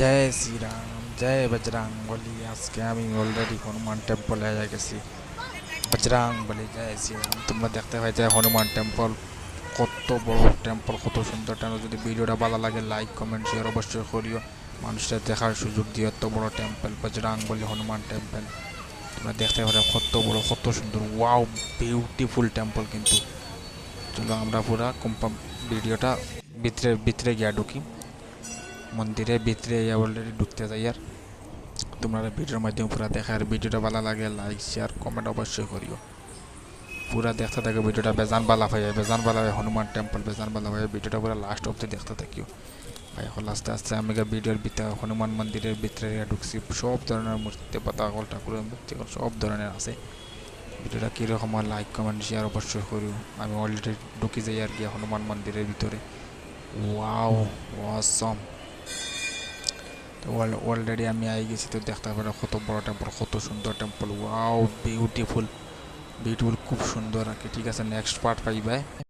জয় শ্রীরাম, জয় বজরাং বলি আজকে আমি অলরেডি হনুমান টেম্পলে গেছি। বজরাং বলি জয় শ্রীরাম। তোমরা দেখতে পাই যে হনুমান টেম্পল কত বড় টেম্পল কত সুন্দর টেম্পল যদি ভিডিওটা ভালো লাগে লাইক কমেন্ট শেয়ার অবশ্যই করিও। মানুষের দেখার সুযোগ দিয়ে এত বড় টেম্পল বজরাং বলি হনুমান টেম্পল তোমরা দেখতে পারো কত বড়, কত সুন্দর। ওয়াও বিউটিফুল টেম্পল কিন্তু। চলো আমরা পুরা ভিডিওটা ভিতরে ভিতরে গিয়া ঢুকি। মন্দিরের ভিতরে অলরেডি ঢুকতে যাই আর। তোমরা ভিডিওর মাধ্যমে পুরো দেখা আর ভিডিওটা ভালো লাগে লাইক শেয়ার কমেন্ট অবশ্যই করিও। পুরা দেখতে থাকে ভিডিওটা, বেজান বালা ভাই বেজান বালা ভাই হনুমান টেম্পল বেজান বালা ভাই ভিডিওটা পুরো লাস্ট অব্দি দেখতে থাকিও। ভাই, এখন আস্তে আস্তে আমি ভিডিওর ভিতরে, হনুমান মন্দিরের ভিতরে ঢুকছি। সব ধরনের মূর্তি পাতাকল ঠাকুরের মূর্তি সব ধরনের আছে। ভিডিওটা কীরকম হয় লাইক কমেন্ট শেয়ার অবশ্যই করিও। আমি অলরেডি ঢুকে যাই আর কি হনুমান মন্দিরের ভিতরে। ওয়াও অসম তো অলরেডি আমি আই গেছি তো দেখতে পারো কত বড় টেম্পল কত সুন্দর টেম্পল ওয়াও বিউটিফুল বিউটিফুল খুব সুন্দর আর কি। ঠিক আছে নেক্সট পার্ট পাইবাই